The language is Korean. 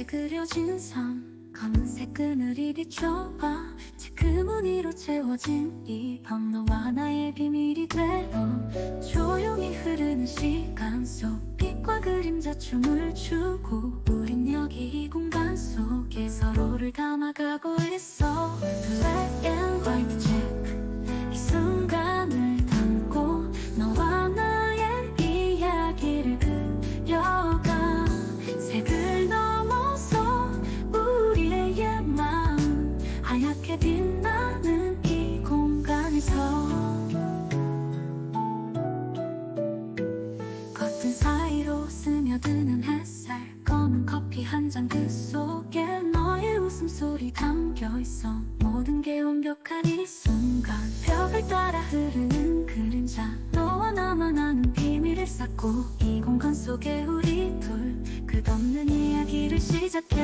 하얗게 그려진 선 검은색 그늘이 비춰봐. 그 무늬로 채워진 이방 너와 나의 비밀이 되어 조용히 흐르는 시간 속. 빛과 그림자 춤을 추고 우린 여기 이 공간 속에 서로를 담아가고 있어 스며드는 햇살 검은 커피 한 잔 그 속에 너의 웃음소리 담겨있어. 모든 게 완벽한 이 순간 벽을 따라 흐르는 그림자. 너와 나만 아는 비밀을 쌓고 이 공간 속에 우리 둘 끝없는 이야기를 시작해